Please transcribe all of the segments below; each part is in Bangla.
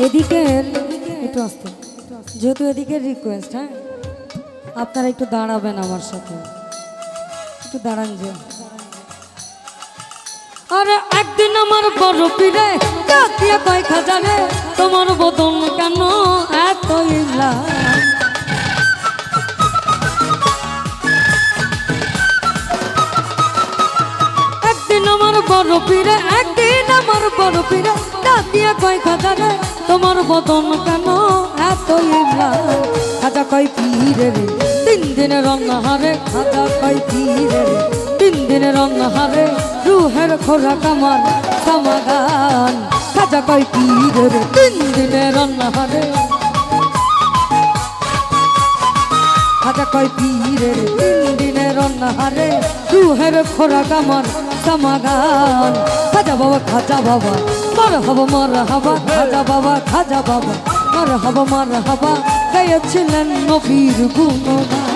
এদিকের, একটু আসতে। যেহেতু এদিকের রিকোয়েস্ট হ্যাঁ? আপনারা একটু দাঁড়াবেন আমার সাথে। একটু দাঁড়ান যে। আরে একদিন আমার বড় পীরে ডাকিয়ে কয় খাজারে তোমার বদন কেন এত ইলা একদিন আমার বড় পীরে একদিন আমার বড় পীরে ডাকিয়ে কয় খাজারে তোমার বদন কেন এত ইলা খাজা কয়, পীরে রে, তিন দিনে রঙ হারে খাজা কয়, পীরে রে, তিন দিনে রঙ হারে রুহের খোরাক আমার সমাধান। খাজা কয়, পীরে রে, তিন দিনে রঙ হারে খাজা কয়, পীরে রে, তিন দিনের অন্নাহারে, রুহের খোরাক আমার সমাধান। খাজা বাবা খাজা বাবা। মার হব, মার হাবা, খাজা বাবা খাজা বাবা। মার হব, মার হাবা গাইছিলেন নবীর গুণগান।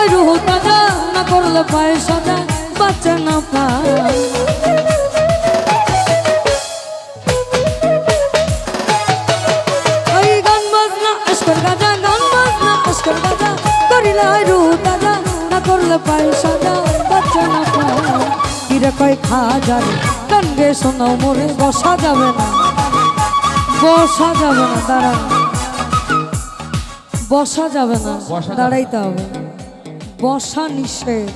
হয় রুহু তাজা না করলে পায়ে সাজা বাচ্চা না পায় কয় খা যাবে গান গে শোনাও মোরে বসা যাবে না। বসা যাবে না দাঁড়া বসা যাবে না। দাঁড়াইতে হবে। বসা নিষেধ।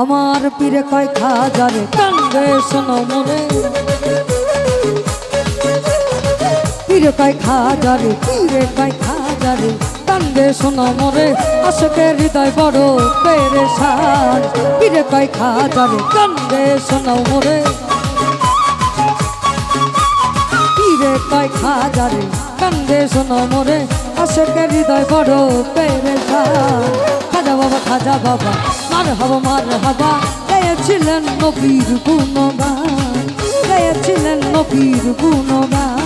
আমার পীরে কয় খাজারে কান্দে শোনো মনে। পীরে কয় খাজারে পীরে কয় খাজারে কান্দে শোনো মরে আশকে হৃদয় বড় পেরে সার পীরে কয় খাজারে কান্দে শোনো মরে পীরে কয় খাজারে কান্দে শোনো মরে আশেকের হৃদয় বড় পেরে খাজা বাবা খাজা বাবা মার হব মার হবা গায়েছিলেন নবীর গুণগান গায়েছিলেন নবীর গুণগান।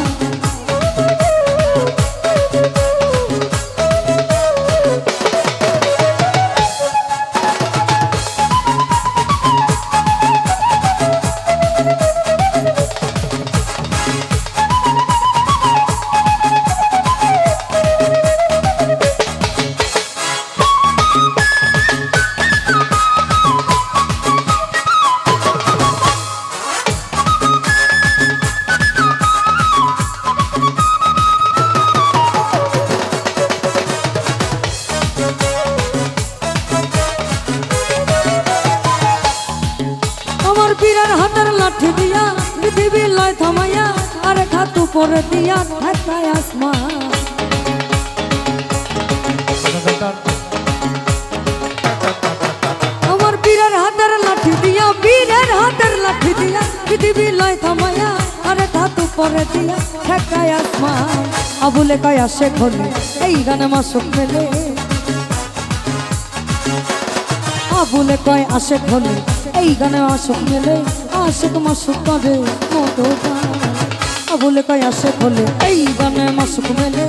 আমার পীরের হাতের লাঠি দিয়া পৃথিবী লয় থামাইয়া, আর খাতু পরে দিয়া ঠেকায় আসমা আমার পীরের হাতের লাঠি দিয়া পীরের হাতের লাঠি দিয়া পৃথিবী লয় থামাইয়া, আর খাতু পরে দিয়া ঠাকায় আসমা আবুলে কয়, আসে ঘরে এই গানে মা সুখ আবুলে কয়, আসে ঘরে এই গানে মাসুক মেলে তোমার সুখ করে মতো আবুলে কয় আসে খোলে এই গানে মাসুক মেলে।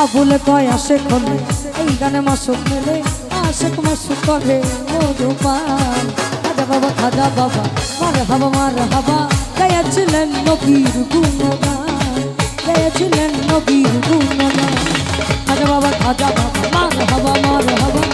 আবুলে কয় আসে খোলে এই গানে মাসুক মেলে তোমার সুখ করে মধু পান খাজা বাবা খাজা বাবা, মার হাবা মার হাবা, গাইয়াছিলেন নবীর গুণগান। গাইয়াছিলেন নবীর গুণগান। খাজা বাবা খাজা বাবা, মার হাবা মার হাবা।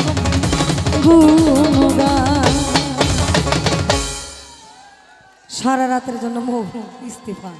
সারা রাতের জন্য মোহ ইস্তিফা।